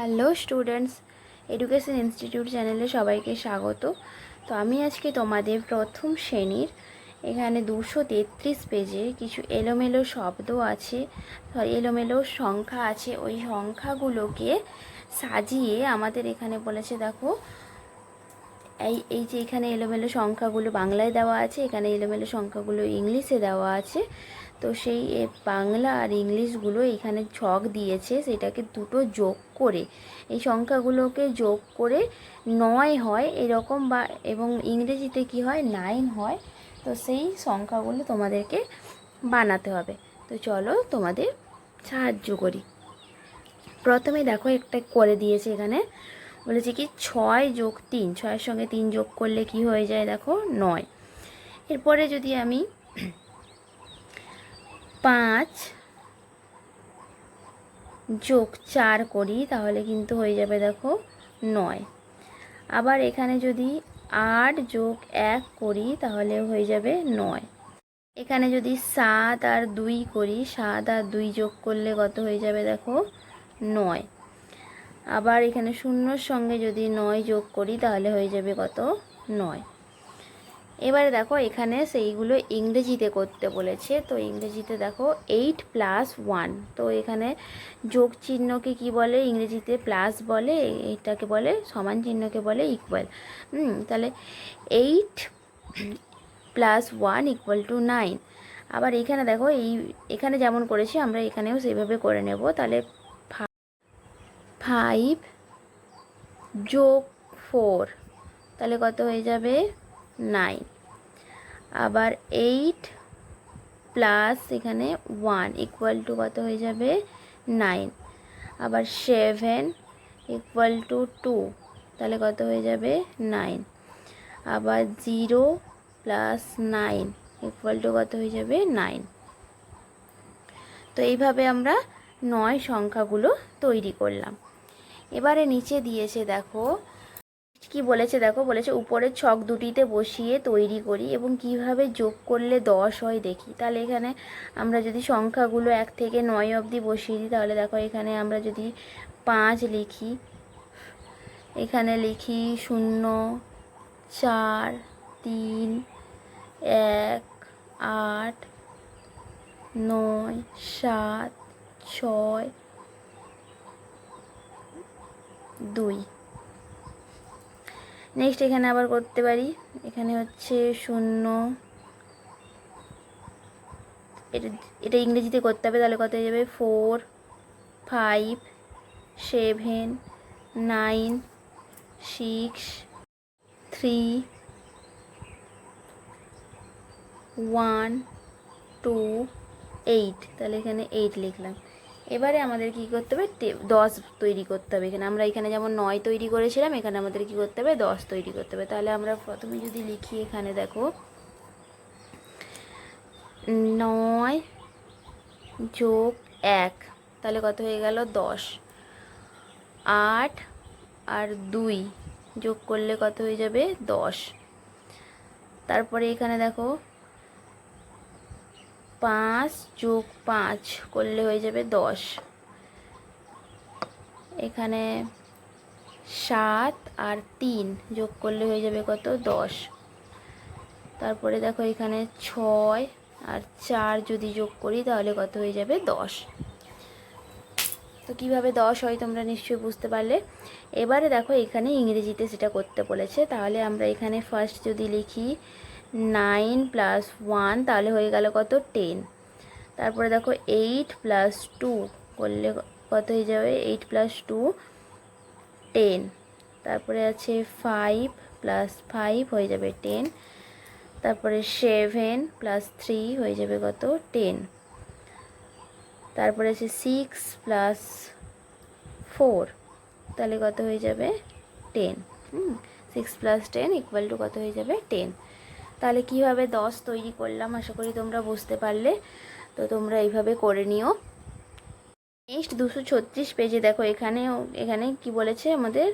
Hello students education institute চ্যানেলে সবাইকে স্বাগত। তো আমি আজকে তোমাদের প্রথম শ্রেণির এখানে দুশো তেত্রিশ পেজে কিছু এলোমেলো শব্দ আছে এলোমেলো সংখ্যা আছে, ওই সংখ্যাগুলোকে সাজিয়ে আমাদের এখানে বলেছে, দেখো, এই এই যে এখানে এলোমেলো সংখ্যাগুলো বাংলায় দেওয়া আছে, এখানে এলোমেলো সংখ্যাগুলো ইংলিশে দেওয়া আছে তো সেই বাংলা আর ইংলিশগুলো এখানে ছক দিয়েছে, সেটাকে দুটো যোগ করে। এই সংখ্যাগুলোকে যোগ করে নয় হয় এরকম বা, এবং ইংরেজিতে কি হয়? নাইন হয়। তো সেই সংখ্যাগুলো তোমাদেরকে বানাতে হবে। তো চলো তোমাদের সাহায্য করি। প্রথমে দেখো একটা করে দিয়েছে এখানে। বলেছে কি, ছয় যোগ তিন, ছয়ের সঙ্গে তিন যোগ করলে কি হয়ে যায় দেখো? নয়। এরপরে যদি আমি পাঁচ যোগ চার করি, তাহলে কিন্তু হয়ে যাবে দেখো নয়। আবার এখানে যদি আট যোগ এক করি, তাহলে হয়ে যাবে নয়। এখানে যদি সাত আর দুই করি, সাত আর দুই যোগ করলে কত হয়ে যাবে দেখো নয়। আবার এখানে শূন্যর সঙ্গে যদি নয় যোগ করি, তাহলে হয়ে যাবে কত নয়। এবারে দেখো এখানে সেইগুলো ইংরেজিতে করতে বলেছে। তো ইংরেজিতে দেখো এইট প্লাস ওয়ান তো এখানে যোগ চিহ্নকে কি বলে? ইংরেজিতে প্লাস বলে এইটাকে বলে সমান চিহ্নকে বলে ইকুয়াল তাহলে eight plus one equal to nine আবার এখানে দেখো এই, এখানে যেমন করেছি আমরা এখানেও সেইভাবে করে নেব। তাহলে ফাইভ যোগ ফোর তাহলে কত হয়ে যাবে? নাইন আবার এইট প্লাস এখানে ওয়ান ইকুয়াল টু কত হয়ে যাবে? নাইন আবার সেভেন ইকুয়াল টু টু তাহলে কত হয়ে যাবে? নাইন আবার zero plus nine equal to কত হয়ে যাবে? নাইন তো এইভাবে আমরা নয় সংখ্যাগুলো তৈরি করলাম। এবারে নিচে দিয়েছে দেখো কি বলেছে দেখো, বলেছে উপরের ছক দুটিতে বসিয়ে তৈরি করি এবং কীভাবে যোগ করলে দশ হয় দেখি। তাহলে এখানে আমরা যদি সংখ্যাগুলো এক থেকে নয় অবধি বসিয়ে দিই, তাহলে দেখো এখানে আমরা যদি পাঁচ লিখি, এখানে লিখি শূন্য, চার, তিন, এক, আট, নয়, সাত, ছয়, দুই। নেক্সট এখানে আবার করতে পারি। এখানে হচ্ছে শূন্য। এটা এটা ইংরেজিতে করতে হবে, তাহলে কত হয়ে যাবে? Four five seven nine six three one two eight তাহলে এখানে এইট লিখলাম। এবারে আমাদের কি করতে হবে? দশ তৈরি করতে হবে এখানে। আমরা এখানে যেমন নয় তৈরি করেছিলাম, এখানে আমাদের কি করতে হবে? দশ তৈরি করতে হবে। তাহলে আমরা প্রথমে যদি লিখি এখানে, দেখো। নয় যোগ এক, তাহলে কত হয়ে গেল? দশ। আট আর দুই যোগ করলে কত হয়ে যাবে? দশ। তারপরে এখানে দেখো পাঁচ যোগ পাঁচ করলে হয়ে যাবে দশ। এখানে সাত আর তিন যোগ করলে হয়ে যাবে কত? দশ। তারপরে দেখো এখানে ছয় আর চার যদি যোগ করি তাহলে কত হয়ে যাবে? দশ। তো কীভাবে দশ হয় তোমরা নিশ্চয়ই বুঝতে পারলে? এবারে দেখো এখানে ইংরেজিতে সেটা করতে বলেছে, তাহলে আমরা এখানে ফার্স্ট যদি লিখি নাইন প্লাস ওয়ান, তাহলে হয়ে গেল কত টেন। তারপরে দেখো এইট প্লাস টু, করলে কত হয়ে যাবে? Eight plus two, ten. তারপরে আছে ফাইভ প্লাস ফাইভ হয়ে যাবে টেন। তারপরে সেভেন প্লাস থ্রি হয়ে যাবে কত? টেন। তারপরে আছে সিক্স প্লাস ফোর, তাহলে কত হয়ে যাবে? Ten. Hmm, six plus ten equal to কত হয়ে যাবে? টেন। তাহলে কীভাবে দশ তৈরি করলাম আশা করি তোমরা বুঝতে পারলে। তো তোমরা এইভাবে করে নিও। নেক্সট দুশো ছত্রিশ পেজে দেখো এখানেও এখানে কি বলেছে আমাদের?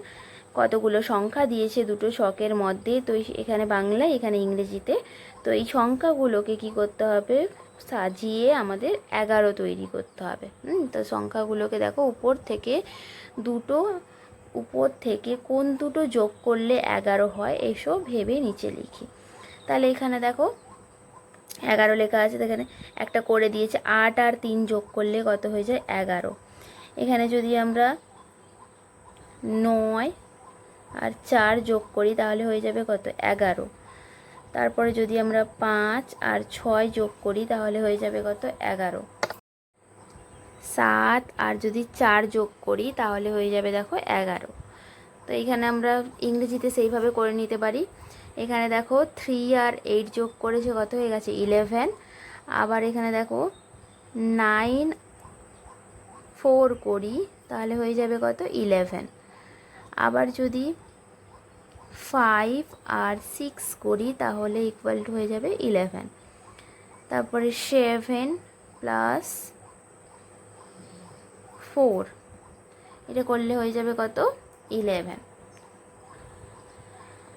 কতগুলো সংখ্যা দিয়েছে দুটো শখের মধ্যে। তো এখানে বাংলায়, এখানে ইংরেজিতে। তো এই সংখ্যাগুলোকে কি করতে হবে? সাজিয়ে আমাদের এগারো তৈরি করতে হবে। হুম, তো সংখ্যাগুলোকে দেখো উপর থেকে দুটো, উপর থেকে কোন দুটো যোগ করলে এগারো হয় এসব ভেবে নিচে লিখি। তাহলে এখানে দেখো এগারো লেখা আছে এখানে একটা করে দিয়েছে, আট আর তিন যোগ করলে কত হয়ে যায়? এগারো। এখানে যদি আমরা নয় আর চার যোগ করি, তাহলে হয়ে যাবে কত? এগারো। তারপরে যদি আমরা পাঁচ আর ছয় যোগ করি, তাহলে হয়ে যাবে কত? এগারো। সাত আর যদি চার যোগ করি, তাহলে হয়ে যাবে দেখো এগারো। তো এখানে আমরা ইংরেজিতে সেইভাবে করে নিতে পারি। এখানে দেখো থ্রি আর এইট যোগ করেছে, কত হয়ে গেছে? ইলেভেন আবার এখানে দেখো নাইন ফোর করি, তাহলে হয়ে যাবে কত? ইলেভেন আবার যদি ফাইভ আর সিক্স করি, তাহলে ইকুয়াল টু হয়ে যাবে ইলেভেন তারপরে সেভেন প্লাস ফোর এটা করলে হয়ে যাবে কত? ইলেভেন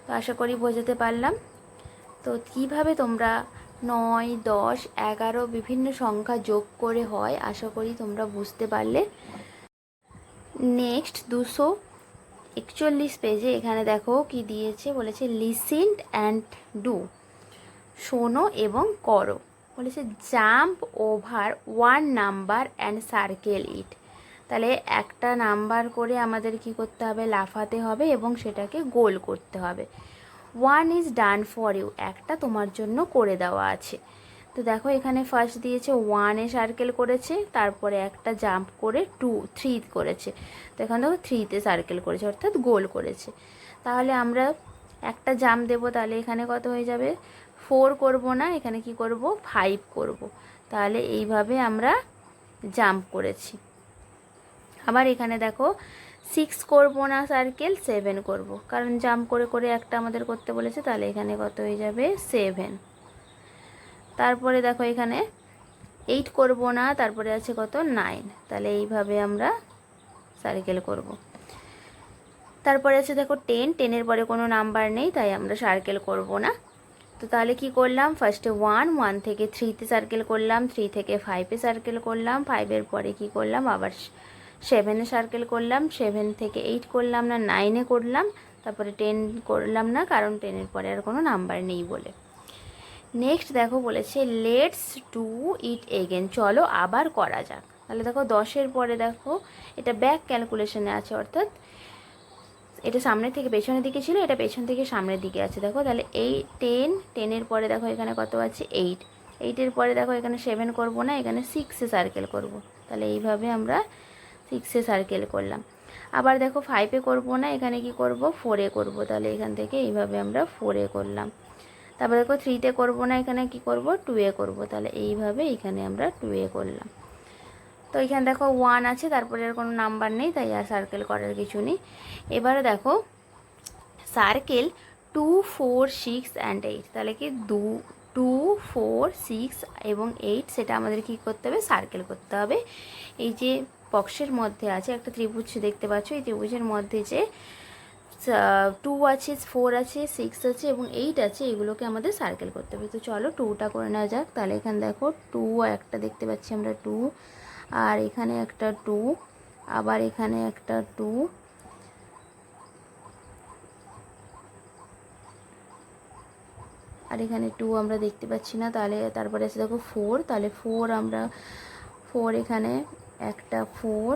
তো আশা করি বোঝাতে পারলাম। তো কীভাবে তোমরা নয়, দশ, এগারো বিভিন্ন সংখ্যা যোগ করে হয়, আশা করি তোমরা বুঝতে পারলে। নেক্সট দুশো একচল্লিশ পেজে এখানে দেখো কি দিয়েছে, বলেছে লিসেন্ট অ্যান্ড ডু শোনো এবং করো। বলেছে jump over one number and circle it তাহলে একটা নাম্বার করে আমাদের কি করতে হবে? লাফাতে হবে এবং সেটাকে গোল করতে হবে। One is done for you একটা তোমার জন্য করে দেওয়া আছে। তো দেখো এখানে ফার্স্ট দিয়েছে ওয়ানে সার্কেল করেছে, তারপরে একটা জাম্প করে টু থ্রি করেছে। তো এখানে দেখো থ্রিতে সার্কেল করেছে, অর্থাৎ গোল করেছে। তাহলে আমরা একটা জাম্প দেব, তাহলে এখানে কত হয়ে যাবে? ফোর করব না, এখানে কি করব? ফাইভ করব। তাহলে এইভাবে আমরা জাম্প করেছি। আবার এখানে দেখো সিক্স করব না সার্কেল সেভেন করব। কারণ জাম্প করে করে একটা আমাদের করতে বলেছে, তাহলে এখানে কত হয়ে যাবে? সেভেন তারপরে দেখো এখানে এইট করব না, তারপরে আছে কত? নাইন তাহলে এইভাবে আমরা সার্কেল করব। তারপরে আছে দেখো টেন টেনের পরে কোনো নাম্বার নেই, তাই আমরা সার্কেল করব না। তো তাহলে কি করলাম? ফার্স্টে ওয়ান ওয়ান থেকে থ্রিতে সার্কেল করলাম থ্রি থেকে ফাইভে সার্কেল করলাম। ফাইভের পরে কি করলাম? আবার সেভেনে সার্কেল করলাম সেভেন থেকে এইট করলাম না নাইনে করলাম, তারপরে টেন করলাম না, কারণ টেনের পরে আর কোনো নাম্বার নেই বলে। নেক্সট দেখো বলেছে লেটস ডু ইট এগেন চলো আবার করা যাক। তাহলে দেখো দশের পরে দেখো, এটা ব্যাক ক্যালকুলেশনে আছে অর্থাৎ, এটা সামনের থেকে পেছনের দিকে ছিল, এটা পেছন থেকে সামনের দিকে আছে। দেখো তাহলে এই টেন টেনের পরে দেখো এখানে কত আছে? এইট এইটের পরে দেখো এখানে সেভেন করব না, এখানে সিক্সে সার্কেল করব। তাহলে এইভাবে আমরা সিক্সে সার্কেল করলাম। আবার দেখো ফাইভে করব না, এখানে কি করব? ফোরে করব। তাহলে এখান থেকে এইভাবে আমরা ফোরে করলাম। তারপর দেখো থ্রিতে করব না, এখানে কি করব? টুয়ে করব। তাহলে এইভাবে এখানে আমরা টুয়ে করলাম। তো এখানে দেখো ওয়ান আছে, তারপরে আর কোনো নাম্বার নেই, তাই আর সার্কেল করার কিছু নেই। এবারে দেখো circle two four six and eight তাহলে কি দু টু ফোর সিক্স এবং এইট সেটা আমাদের কি করতে হবে? সার্কেল করতে হবে। এই যে বক্সের মধ্যে আছে, একটা ত্রিভুজ দেখতে পাচ্ছ, এই ত্রিভুজের মধ্যে যে টু আছে ফোর আছে সিক্স আছে এবং এইট আছে, এগুলোকে আমাদের সার্কেল করতে হবে। তো চলো টুটা করে নেওয়া যাক। তাহলে এখানে দেখো টু একটা দেখতে পাচ্ছি আমরা টু আর এখানে একটা টু আবার এখানে একটা টু আর এখানে টু আমরা দেখতে পাচ্ছি না। তাহলে তারপরে আছে দেখো ফোর তাহলে ফোর আমরা ফোর এখানে একটা ফোর,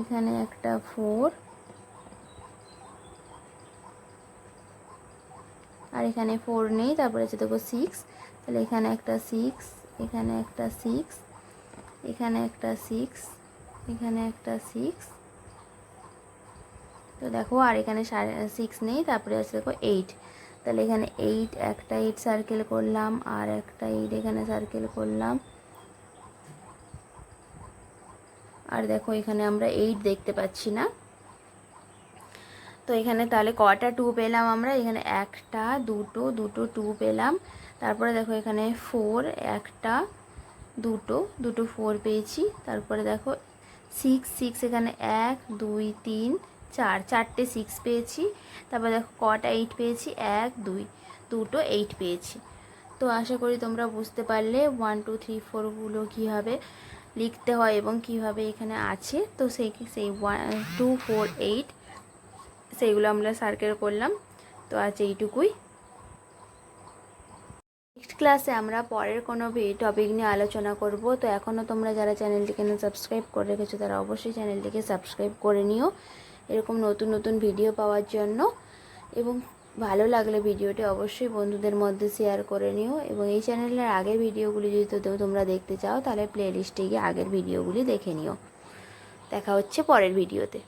এখানে একটা ফোর, আর এখানে ফোর নেই, তারপরে আছে দেখো সিক্স তাহলে এখানে একটা সিক্স এখানে একটা সিক্স এখানে একটা সিক্স এখানে একটা সিক্স তো দেখো, আর এখানে সিক্স নেই, তারপরে আছে দেখো এইট তাহলে এখানে এইট একটা এইট সার্কেল করলাম, আর একটা এইট এখানে সার্কেল করলাম আর দেখো এখানে আমরা এইট দেখতে পাচ্ছি না। তো এখানে তাহলে কটা টু পেলাম আমরা? এখানে একটা, দুটো দুটো টু পেলাম। তারপরে দেখো এখানে ফোর একটা, দুটো দুটো ফোর পেয়েছি। তারপরে দেখো সিক্স সিক্স এখানে এক, দুই, তিন, চার, চারটে সিক্স পেয়েছি। তারপর দেখো কটা এইট পেয়েছি? এক, দুই, দুটো এইট পেয়েছি। তো আশা করি তোমরা বুঝতে পারলে। ওয়ান টু থ্রি ফোরগুলো কীভাবে লিখতে হয় এবং কীভাবে এখানে আছে। তো সেই সেই ওয়ান টু ফোর এইট সেইগুলো আমরা সার্কেল করলাম। তো আজ এইটুকুই। নেক্সট ক্লাসে আমরা পরের কোনো টপিক নিয়ে আলোচনা করব। তো এখনও তোমরা যারা চ্যানেলটিকে সাবস্ক্রাইব করে রেখেছো, তারা অবশ্যই চ্যানেলটিকে সাবস্ক্রাইব করে নিও। এরকম নতুন নতুন ভিডিও পাওয়ার জন্য। এবং ভালো লাগলে ভিডিওটি অবশ্যই বন্ধুদের মধ্যে শেয়ার করে নিও এবং এই চ্যানেলের আগের ভিডিওগুলি যদি তোমরা দেখতে চাও, তাহলে প্লে লিস্টে গিয়ে আগের ভিডিওগুলি দেখে নিও। দেখা হচ্ছে পরের ভিডিওতে।